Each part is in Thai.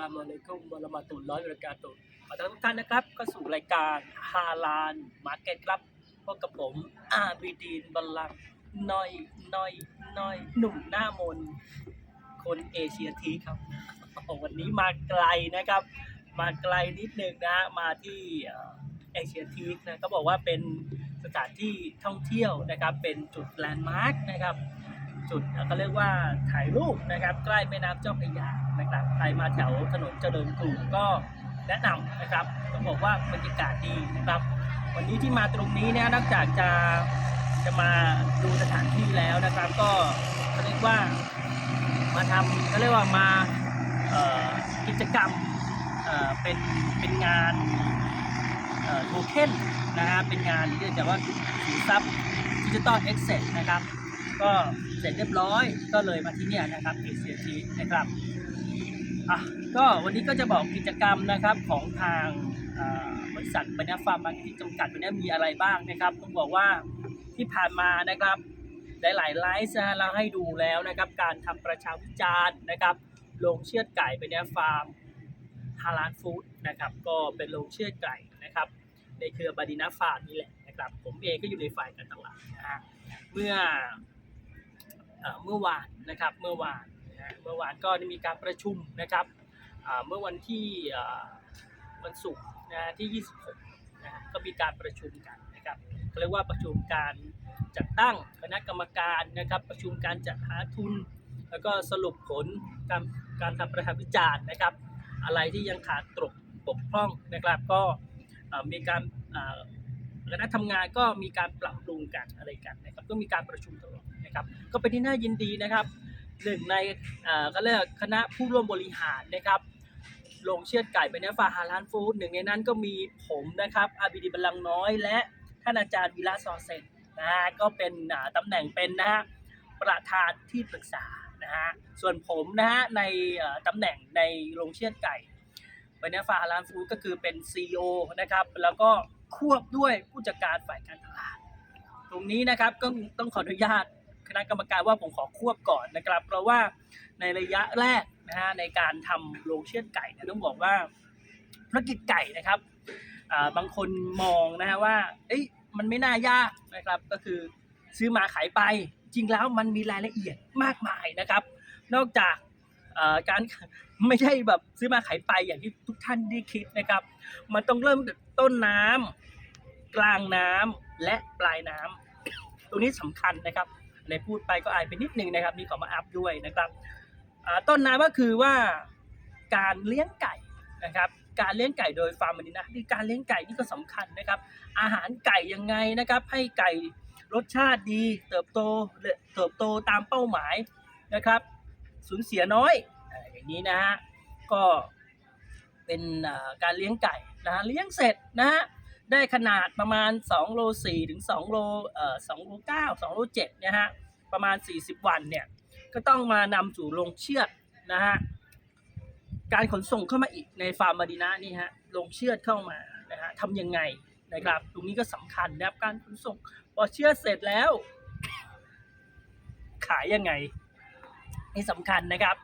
ลามอะลัยกุมวะเราะมะตุลลอฮิวะบราะกาตุขอต้อนรับทุกท่านนะครับเข้าสู่รายการฮาลานมาร์เก็ตครับพบกับผมอาบีดีนบัลลังก์น้อยน้อยน้อยหนุ่มหน้ามน คนเอเชียทีครับวันนี้มาไกลนะครับ มาไกลนิดนึงนะมาที่เอเชียทีนะก็บอกว่าเป็นสถานที่ท่องเที่ยวนะครับ เป็นจุดแลนด์มาร์คนะครับ จุดเขาเรียกว่าถ่ายรูปนะครับใกล้แม่น้ำเจ้าพระยานะครับใครมาแถวถนนเจริญกรุงก็แนะนำนะครับต้องบอกว่าบรรยากาศดีนะครับ วันนี้ที่มาตรงนี้เนี่ยนอกจากจะจะมาดูสถานที่แล้วนะครับ ก็เรียกว่ามาทำเขาเรียกว่ามากิจกรรมเเป็นเป็นงานโทเค็นนะฮะเป็นงานที่เรียกว่าถือทรัพย์ดิจิตอลเอ็กเซนะครับ ก็เสร็จเรียบร้อยก็เลยมาที่เนี่ยนะครับเอเชียทีนะครับอะก็วันนี้ก็จะบอกกิจกรรมนะครับของทางบริษัทปัญญาฟาร์มมาร์เก็ตจำกัดวันนี้มีอะไรบ้างนะครับต้องบอกว่าที่ผ่านมานะครับหลายๆไลฟ์นะเราให้ดูแล้วนะครับ การทำประชาวิจารณ์นะครับโรงเชือดไก่ปัญญาฟาร์มฮาลานฟู้ดนะครับ ก็เป็นโรงเชือดไก่นะครับ ในเครือบาดินาฟาร์มนี่แหละนะครับ ผมเองก็อยู่ในฝ่ายการตลาดนะฮะเมื่อ เมื่อวานนะครับเมื่อวานเมื่อวานก็ได้มีการประชุมนะครับเมื่อวันที่วันศุกร์นะที่ 26นะก็มีการประชุมกันนะครับเขาเรียกว่าประชุมการจัดตั้งคณะกรรมการนะครับ ประชุมการจัดหาทุน แล้วก็สรุปผลการการทำประชาพิจารณ์นะครับ อะไรที่ยังขาดตกบกพร่องนะครับ ก็มีการคณะทำงานก็มีการปรับปรุงกันอะไรกันนะครับก็มีการประชุมตลอด นะครับก็เป็นที่น่ายินดีนะครับหนึ่งในเอ่อก็เรียกคณะผู้ร่วมบริหารนะครับลงเชือดไก่ไปเนี่ยฟาฮาลานฟู้ดหนึ่งในนั้นก็มีผมนะครับอาบิดีบัลลังน้อย และท่านอาจารย์วีระซอเซนนะฮะก็เป็นอ่าตำแหน่งเป็นนะฮะประธานที่ปรึกษานะฮะส่วนผมนะฮะในตำแหน่งในโรงเชือดไก่ไปเนี่ยฟาฮาลานฟู้ดก็คือเป็น CEO นะครับแล้วก็ควบด้วยผู้จัดการฝ่ายการตลาด ตรงนี้นะครับก็ต้องขออนุญาต ณะกรรมการว่าผมขอควบก่อนนะครับ เพราะว่าในระยะแรกนะฮะในการทำโรงเชือดไก่เนี่ยต้องบอกว่าธุรกิจไก่นะครับบางคนมองนะฮะว่าเอ้ยมันไม่น่ายากนะครับ ก็คือซื้อมาขายไป จริงแล้วมันมีรายละเอียดมากมายนะครับ นอกจากการไม่ใช่แบบซื้อมาขายไปอย่างที่ทุกท่านได้คิดนะครับ มันต้องเริ่มจากต้นน้ำกลางน้ำและปลายน้ำตรงนี้สำคัญนะครับ ในพูดไปก็อายไปนิดนึงนะครับนี่ขอมาอัพด้วยนะครับต้นน้ำก็คือว่าการเลี้ยงไก่นะครับ การเลี้ยงไก่โดยฟาร์มมันนี่นะคือการเลี้ยงไก่นี่ก็สำคัญนะครับ อาหารไก่ยังไงนะครับ ให้ไก่รสชาติดี เติบโตเติบโตตามเป้าหมายนะครับ สูญเสียน้อยอย่างนี้นะฮะก็เป็นการเลี้ยงไก่นะฮะเลี้ยงเสร็จนะฮะ ได้ขนาดประมาณ2โล4ถึง2โลเอ่อ2โล9 2โล7เนี่ยฮะประมาณ 40 วันเนี่ยก็ต้องมานำสู่โรงเชือดนะฮะการขนส่งเข้ามาอีกในฟาร์มมาดีนานี่ฮะโรงเชือดเข้ามานะฮะทำยังไงนะครับ ตรงนี้ก็สำคัญนะครับการขนส่งพอเชือดเสร็จแล้ว ขายยังไงนี่สำคัญนะครับ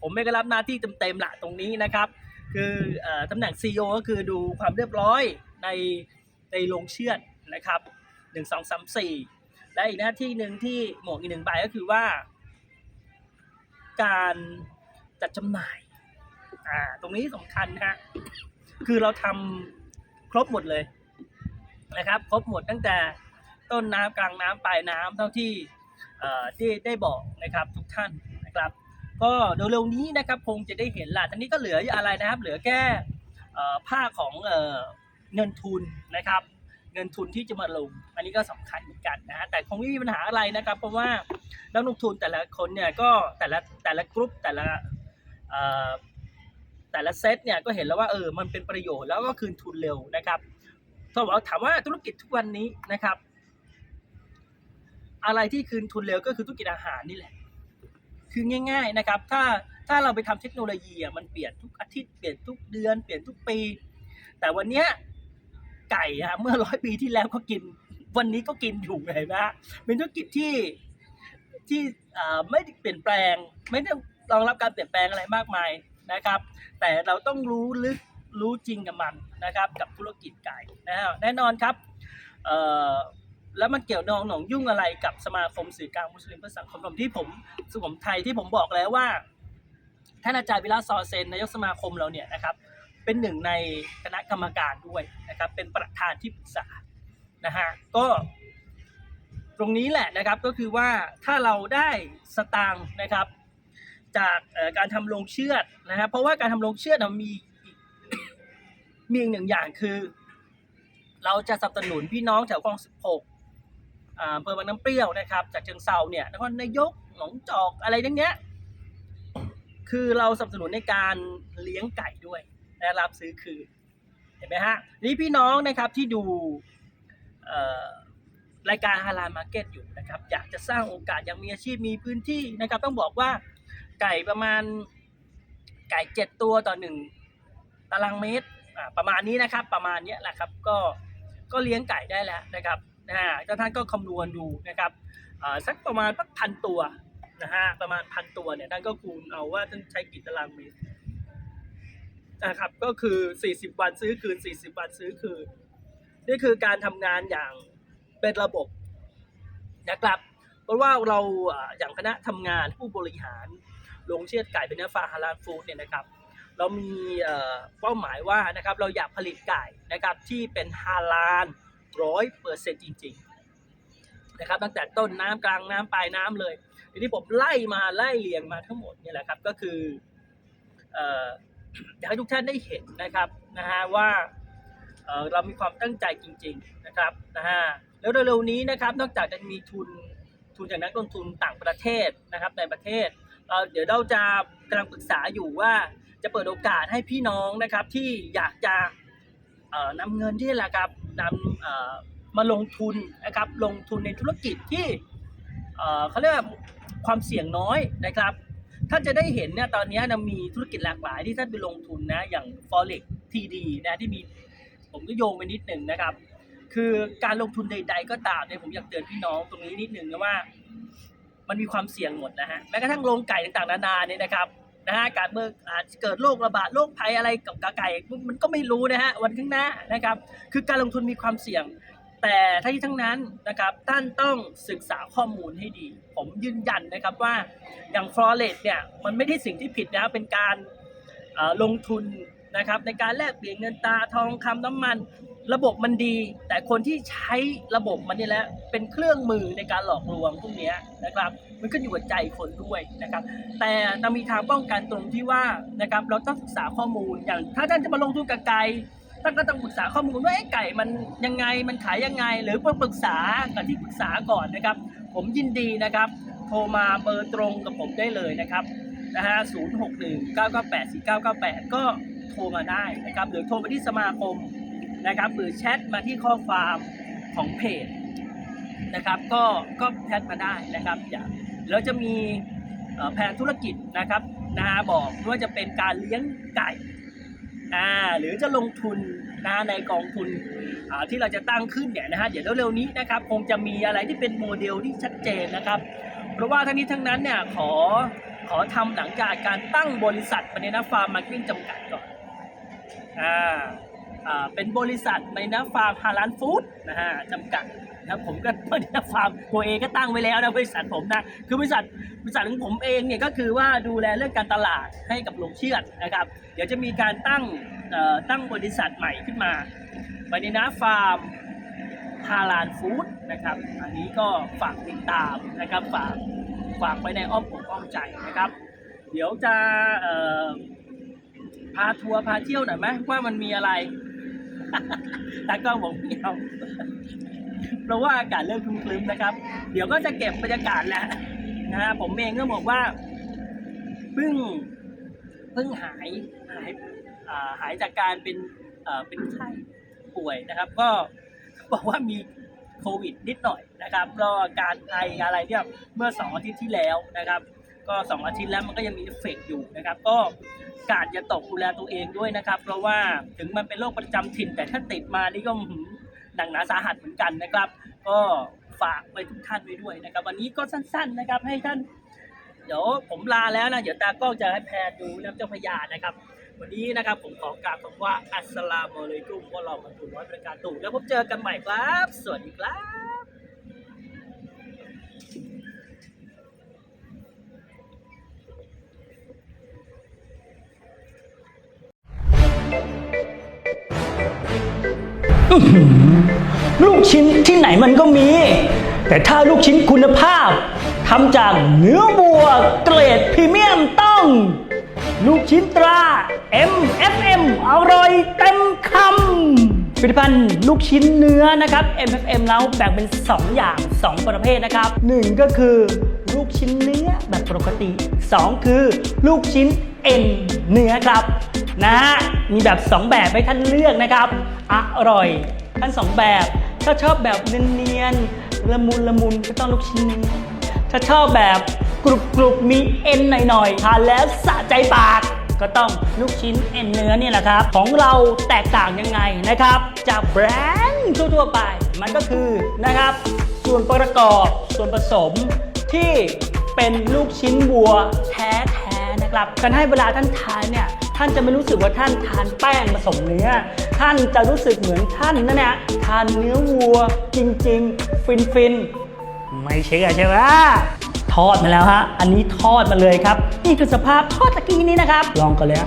ผมไม่ก็รับหน้าที่เต็มๆละตรงนี้นะครับ คืออตำแหน่ง CEO ก็คือดูความเรียบร้อย ในในโรงเชือดนะครับหนึ่งสองสามสี่และอีกหน้าที่หนึ่งที่หมวกอีกหนึ่งใบก็คือว่า การจัดจำหน่ายอ่าตรงนี้สำคัญนะฮะคือเราทำครบหมดเลยนะครับ ครบหมดตั้งแต่ต้นน้ำกลางน้ำปลายน้ำเท่าที่เอ่อได้ได้บอกนะครับทุกท่านนะครับ ก็เร็วๆนี้นะครับคงจะได้เห็นละตอนนี้ก็เหลืออะไรนะครับ เหลือแค่เอ่อภาคของ เงินทุนนะครับ เงินทุนที่จะมาลง อันนี้ก็สำคัญเหมือนกันนะฮะแต่คงไม่มีปัญหาอะไรนะครับ เพราะว่านักลงทุนแต่ละคนเนี่ยก็แต่ละแต่ละกรุ๊ปแต่ละแต่ละเซตเนี่ยก็เห็นแล้วว่าเออมันเป็นประโยชน์แล้วก็คืนทุนเร็วนะครับถ้าบอกถามว่าธุรกิจทุกวันนี้นะครับ อะไรที่คืนทุนเร็วก็คือธุรกิจอาหารนี่แหละ คือง่าย ๆนะครับ ถ้าถ้าเราไปทำเทคโนโลยีอะมันเปลี่ยนทุกอาทิตย์เปลี่ยนทุกเดือนเปลี่ยนทุกปี แต่วันเนี้ย ไก่อะเมื่อร้อยปีที่แล้วก็กิน วันนี้ก็กินอยู่เห็นไหมฮะเป็นธุรกิจที่ที่อ่อไม่เปลี่ยนแปลง ไม่ต้องรองรับการเปลี่ยนแปลงอะไรมากมายนะครับ แต่เราต้องรู้ลึกรู้จริงกับมันนะครับ กับธุรกิจไก่นะฮะแน่นอนครับเอ่อแล้วมันเกี่ยวนองหนองยุ่งอะไรกับสมาคมสื่อกลางมุสลิมเพื่อสังคมที่ผมสุขมไทยที่ผมบอกแล้วว่าท่านอาจารย์วิลาซอเซนนายกสมาคมเราเนี่ยนะครับ เป็นหนึ่งในคณะกรรมการด้วยนะครับ เป็นประธานที่ปรึกษานะฮะก็ตรงนี้แหละนะครับก็คือว่าถ้าเราได้สตางค์นะครับ จากการทำโรงเชือดนะครับเพราะว่าการทำโรงเชือดน่ะมีอีกมีอีกหนึ่งอย่างคือ เราจะสนับสนุนพี่น้องแถวคลองสิบหกอำเภอบางน้ำเปรี้ยวนะครับ จากเชิงเซาเนี่ยนครนายกหนองจอกอะไรทั้งเนี้ยคือเราสนับสนุนในการเลี้ยงไก่ด้วย และรับซื้อคืนเห็นไหมฮะนี่พี่น้องนะครับที่ดูรายการฮาลาลมาร์เก็ตอยู่นะครับอยากจะสร้างโอกาสอยากมีอาชีพมีพื้นที่นะครับต้องบอกว่าไก่ประมาณไก่เจ็ดตัวต่อหนึ่งตารางเมตรประมาณนี้นะครับประมาณเนี้ยแหละครับก็ก็เลี้ยงไก่ได้แล้วนะครับนะฮะท่านก็คำนวณดูนะครับสักประมาณพันตัวนะฮะประมาณพันตัวเนี่ยท่านก็คูณเอาว่าท่านใช้กี่ตารางเมตร นะครับ ก็คือ 40 วันซื้อคืน 40 วันซื้อคืน นี่คือการทำงานอย่างเป็นระบบนะครับ เพราะว่าเราอย่างคณะทำงานผู้บริหารโรงเชือดไก่เป็นเนื้อฟาฮาลาฟูดเนี่ยนะครับ เรามีเป้าหมายว่านะครับเราอยากผลิตไก่นะครับที่เป็นฮาลาลร้อยเปอร์เซ็นต์จริงๆนะครับตั้งแต่ต้นน้ำกลางน้ำปลายน้ำเลย ทีนี้ผมไล่มาไล่เรียงมาทั้งหมดเนี่ยแหละครับก็คือ อยากให้ทุกท่านได้เห็นนะครับนะฮะว่าเเรามีความตั้งใจจริง ๆนะครับนะฮะแล้วเร็วๆนี้นะครับนอกจากจะมีทุนทุนจากนักลงทุนต่างประเทศนะครับในประเทศเเดี๋ยวเราจะกำลังปรึกษาอยู่ว่าจะเปิดโอกาสให้พี่น้องนะครับที่อยากจะนำเงินที่แหละครับนำมาลงทุนนะครับลงทุนในธุรกิจที่เอ่อเขาเรียกว่าความเสี่ยงน้อยนะครับ ท่านจะได้เห็นเนี่ยตอนนี้นะมีธุรกิจหลากหลายที่ท่านไปลงทุนนะอย่าง forex TD นะที่มีผมก็โยงไปนิดหนึ่งนะครับ คือการลงทุนใด ๆ ก็ตามเนี่ยผมอยากเตือนพี่น้องตรงนี้นิดหนึ่งนะว่า มันมีความเสี่ยงหมดนะฮะแม้กระทั่งโรงไก่ต่างๆนานาเนี่ยนะครับนะฮะการเมื่ออาจเกิดโรคระบาดโรคภัยอะไรกับไก่มันก็ไม่รู้นะฮะวันข้างหน้านะครับ คือการลงทุนมีความเสี่ยง แต่ทั้งนี้ทั้งนั้นนะครับท่านต้องศึกษาข้อมูลให้ดี ผมยืนยันนะครับว่าอย่างฟลอเรสเนี่ยมันไม่ได้สิ่งที่ผิดนะเป็นการลงทุนนะครับในการแลกเปลี่ยนเงินตราทองคำน้ำมัน ระบบมันดี แต่คนที่ใช้ระบบมันนี่แหละเป็นเครื่องมือในการหลอกลวงพวกนี้นะครับมันขึ้นอยู่กับใจคนด้วยนะครับ แต่เรามีทางป้องกันตรงที่ว่านะครับเราต้องศึกษาข้อมูลอย่างถ้าท่านจะมาลงทุนกับไก่ ท่านก็ต้องปรึกษาข้อมูลว่าไอ้ไก่มันยังไงมันขายยังไง หรือปรึกษากับที่ปรึกษาก่อนนะครับ ผมยินดีนะครับ โทรมาเบอร์ตรงกับผมได้เลยนะครับนะฮะ0 6 1 9 9 8 4 9 9 8ก็โทรมาได้นะครับ หรือโทรไปที่สมาคมนะครับหรือแชทมาที่ข้อความของเพจนะครับก็ก็แชทมาได้นะครับอย่าแล้วจะมีแผนธุรกิจนะครับนะฮะบอกว่าจะเป็นการเลี้ยงไก่อ่าหรือจะลงทุน นะในกองทุนที่เราจะตั้งขึ้นเนี่ยนะฮะเดี๋ยวเร็วๆนี้นะครับคงจะมีอะไรที่เป็นโมเดลที่ชัดเจนนะครับเพราะว่าทั้งนี้ทั้งนั้นเนี่ยขอขอทำหลังจากการตั้งบริษัทมาในนาฟาร์มมาร์เก็ตจำกัดก่อนอ่าอ่าเป็นบริษัทในนาฟาร์มฮาลานฟู้ดนะฮะจำกัดนะผมก็ในนาฟาร์มตัวเองก็ตั้งไว้แล้วนะบริษัทผมนะคือบริษัทบริษัทของผมเองเนี่ยก็คือว่าดูแลเรื่องการตลาดให้กับโรงเชือดนะครับ เดี๋ยวจะมีการตั้ง ตั้งบริษัทใหม่ขึ้นมาไปในนาฟาร์มฮาลานฟู้ดนะครับ อันนี้ก็ฝากติดตามนะครับ ฝากฝากไว้ในอ้อมอกอ้อมใจนะครับ เดี๋ยวจะพาทัวร์พาเที่ยวหน่อยไหมว่ามันมีอะไรตากล้องผมไม่เอาเพราะว่าอากาศเริ่มครึ้มๆนะครับ เดี๋ยวก็จะเก็บบรรยากาศแหละนะฮะผมเองก็บอกว่าเพิ่งเพิ่งหายหาย หายจากการเป็นเป็นไข้ป่วยนะครับ ก็บอกว่ามีโควิดนิดหน่อยนะครับก็การไออะไรเนี่ยเมื่อสองอาทิตย์ที่แล้วนะครับ ก็สองอาทิตย์แล้วมันก็ยังมีเอฟเฟกต์อยู่นะครับ ก็การจะตกดูแลตัวเองด้วยนะครับ เพราะว่าถึงมันเป็นโรคประจำถิ่นแต่ถ้าติดมานี่ก็หนักหนาสาหัสเหมือนกันนะครับ ก็ฝากไปทุกท่านไว้ด้วยนะครับ วันนี้ก็สั้น ๆนะครับให้ท่าน เดี๋ยวผมลาแล้วนะ เดี๋ยวตากล้องจะให้แพรดูน้ำเจ้าพระยานะครับ วันนี้นะครับผมขอกราบคำว่าอัสสลามุอะลัยกุมวะเราะมะตุลลอฮิบราะกาตุฮ์แล้วพบเจอกันใหม่ครับ สวัสดีครับลูกชิ้นที่ไหนมันก็มี แต่ถ้าลูกชิ้นคุณภาพทำจากเนื้อวัวเกรดพรีเมียมต้อง ลูกชิ้นตรา MFM อร่อยเต็มคำผลิตภัณฑ์ลูกชิ้นเนื้อนะครับ MFM แล้วแบ่งเป็น 2 อย่าง 2 ประเภทนะครับ 1 ก็คือลูกชิ้นเนื้อแบบปกติ 2 คือลูกชิ้นเอ็นเนื้อครับนะฮะมีแบบ 2 แบบให้ท่านเลือกนะครับ อร่อยทั้งสองแบบ ถ้าชอบแบบเนียนๆละมุนละมุนก็ต้องลูกชิ้นเนื้อถ้าชอบแบบ กรุบกรุบมีเอ็นหน่อยๆทานแล้วสะใจปาก ก็ต้องลูกชิ้นเอ็นเนื้อเนี่ยแหละครับ ของเราแตกต่างยังไงนะครับ จากแบรนด์ทั่วๆไป มันก็คือนะครับ ส่วนประกอบส่วนผสมที่เป็นลูกชิ้นวัวแท้ๆนะครับการให้เวลาท่านทานเนี่ยท่านจะไม่รู้สึกว่าท่านทานแป้งผสมเนื้อ ท่านจะรู้สึกเหมือนท่านนั่นแหละทานเนื้อวัวจริง ๆ ฟินๆ ไม่เชื่อใช่ไหม อดมาแล้วฮะ อันนี้ทอดมาเลยครับ นี่คือสภาพทอดตะกี้นี้นะครับ ลองกันเลย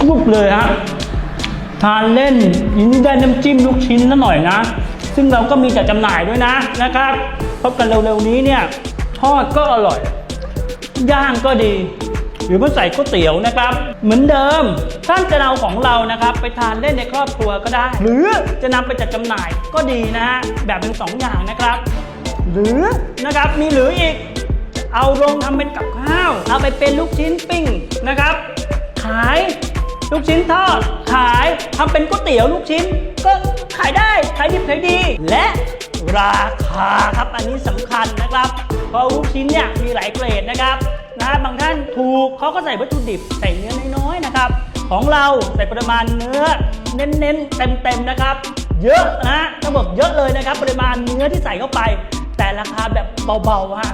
กรุบเลยฮะ ทานเล่นยินดีได้น้ำจิ้มลูกชิ้นนิดหน่อยนะ ซึ่งเราก็มีจัดจำหน่ายด้วยนะนะครับ พบกันเร็วๆนี้เนี่ย ทอดก็อร่อย ย่างก็ดี หรือมาใส่ก๋วยเตี๋ยวนะครับ เหมือนเดิม ท่านจะเอาของเรานะครับ ไปทานเล่นในครอบครัวก็ได้ หรือจะนำไปจัดจำหน่ายก็ดีนะฮะแบบเป็นสองอย่างนะครับ หรือนะครับมีหรืออีก เอาลงทำเป็นกับข้าว เอาไปเป็นลูกชิ้นปิ้งนะครับ ขายลูกชิ้นทอดขายทำเป็นก๋วยเตี๋ยวลูกชิ้น ก็ขายได้ขายดิบขายดี และ ราคาครับอันนี้สำคัญนะครับ เพราะลูกชิ้นเนี่ยมีหลายเกรดนะครับนะบางท่านถูกเขาก็ใส่วัตถุดิบใส่เนื้อน้อยๆนะครับ ของเราใส่ปริมาณเนื้อเน้นๆเต็มๆนะครับ เยอะนะต้องบอกเยอะเลยนะครับ ปริมาณเนื้อที่ใส่เข้าไป แต่ราคาแบบเบาๆฮะ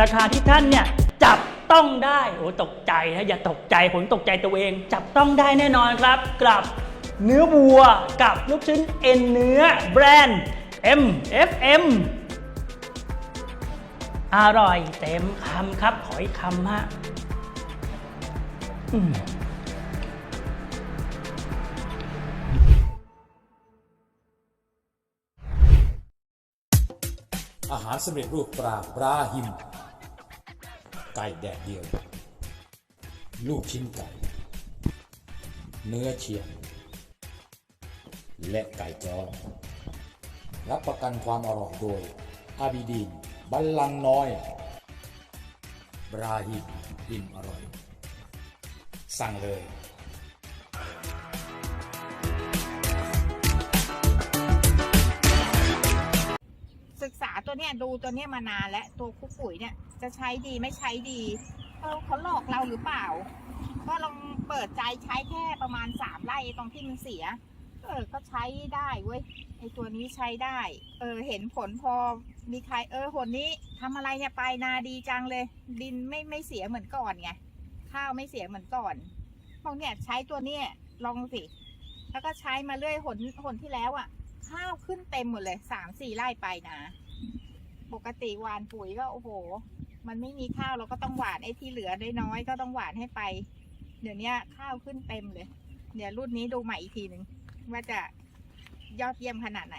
ราคาที่ท่านเนี่ยจับต้องได้โอ้ตกใจนะอย่าตกใจผมตกใจตัวเอง จับต้องได้แน่นอนครับกับเนื้อวัวกับลูกชิ้นเอ็นเนื้อแบรนด์ MFM อร่อยเต็มคำครับ ขออีกคำฮะอาหารสำเร็จรูปตราบราฮิม ไก่แดดเดียว ลูกชิ้นไก่ เนื้อเชียง และไก่จอ รับประกันความอร่อยโดยอาบิดีนบัลลังก์น้อย บราฮิมอิ่มอร่อย สั่งเลยศึกษาตัวเนี้ยดูตัวเนี้ยมานานแล้วตัวคุกปุ๋ยเนี่ยจะใช้ดีไม่ใช้ดีเออเขาหลอกเราหรือเปล่า ก็ลองเปิดใจใช้แค่ประมาณสามไร่ตรงที่มันเสีย เออ ก็ใช้ได้เว้ย ไอตัวนี้ใช้ได้ เออ เห็นผลพอ มีใคร เออหนนี้ทำอะไรเนี่ยไปนาดีจังเลย ดินไม่ไม่เสียเหมือนก่อนไง ข้าวไม่เสียเหมือนก่อนบอกเนี่ยใช้ตัวเนี้ยลองสิ แล้วก็ใช้มาเรื่อยหนหนที่แล้วอะ ข้าวขึ้นเต็มหมดเลย สามสี่ไร่ไปนะ ปกติหวานปุ๋ยก็โอ้โห มันไม่มีข้าวเราก็ต้องหวานไอ้ที่เหลือได้น้อยก็ต้องหวานให้ไป เดี๋ยวนี้ข้าวขึ้นเต็มเลย เดี๋ยวรุ่นนี้ดูใหม่อีกทีหนึ่ง ว่าจะยอดเยี่ยมขนาดไหน